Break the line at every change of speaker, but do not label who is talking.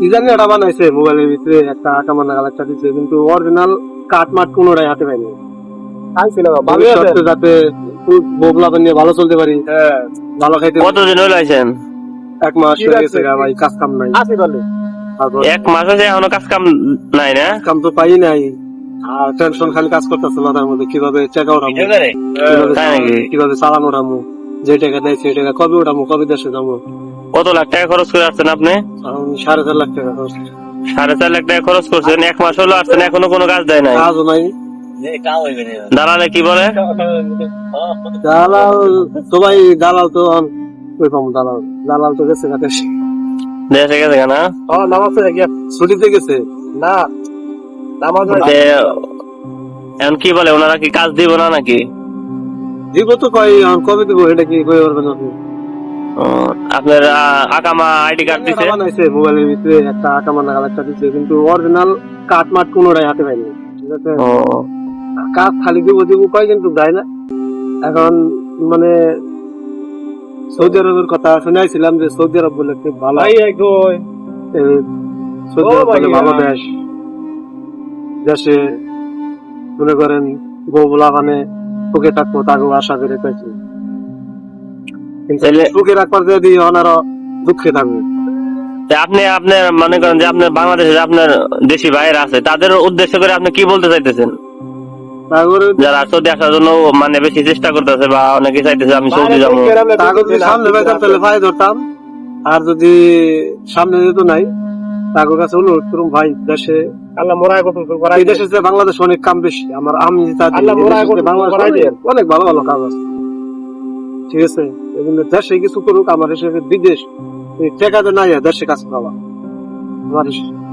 কি জানি ওটা বানাইছে মোবাইলের ভিতরে একটা আঁকা মানা দিচ্ছে কিন্তু অরিজিনাল কাঠ মাঠ কোনোটাই হাতে পাইনি। যাতে বোবলা বানিয়ে ভালো চলতে পারি। ভালো খাইতে
কতদিন হলো আইছেন?
এক মাস হয়ে গেছে ভাই কাজ কাম নাই।
এক মাস হয়েছে এখনও কাজ কাম নাই না?
কাম তো পাই নাই। আর টেনশন খালি কাজ করতেছে মাথার মধ্যে কীভাবে টাকা উঠাবো কীভাবে কীভাবে চালান উঠাবো যে টাকা দেয় সেই টাকা কবে উঠাবো কবে দেশে যাব
কত লাখ টাকা খরচ করে আসছেন আপনি?
সাড়ে চার লাখ টাকা খরচ।
সাড়ে চার লাখ টাকা খরচ করছেন এক মাস হলো আসছেন এখনও কোনো কাজ দেয় নাই?
কাজও নাই।
দালালে কি বলে?
দালাল তো ভাই দালাল তো কই পাবো দালাল। দালাল তো গেছে
দেশে। গেছে না
ছুটিতে গেছে? না।
এখন কি বলে ওনারা কি কাজ দিব না নাকি?
দিব তো কয় কবে দিব এটা কি কই পারবেন আপনি?
আপনার আকামা আইডি কার্ড দিছে।
বানাইছে মোবাইলের ভিতরে একটা আঁকা মানা একটা দিচ্ছে কিন্তু অরিজিনাল কোনোটাই হাতে পাইনি ঠিক আছে?
ও।
কাজ খালি দিব দিব কয় কিন্তু দেয় না। এখন মানে সৌদি আরবের কথা শুনাইছিলাম যে সৌদি আরব বলে খুব ভালো। সৌদি আরব বলে ভালো দেশ। দেশে মনে করেন বউলা মানে সুখে থাকব তাকে আশা করে পেয়েছি
তাহলে-
সুখে রাখবার যদি ওনারা দুঃখে থাকবে।
আপনি আপনার মনে করেন যে আপনার বাংলাদেশে আপনার দেশি ভাইয়েরা আছে তাদের উদ্দেশ্য করে আপনি কি বলতে চাইতেছেন? যারা সৌদি আসার জন্য মানে বেশি চেষ্টা করতেছে বা অনেকে চাইতেছে আমি সৌদি যাব।
সামনে পাইতাম তাহলে ভাই ধরতাম। আর যদি সামনে যেত নাই তাকে কাছে অনুরোধ করুন ভাই দেশে এই দেশে বাংলাদেশ অনেক কাম বেশি আমার আমি বাংলাদেশ অনেক- অনেক ভালো ভালো কাজ আছে। ঠিক আছে? এবং দেশে কিছু করুক, আমার হিসেবে বিদেশ ঠেকাতে নাই দেশে কাজ করা আমার হিসেবে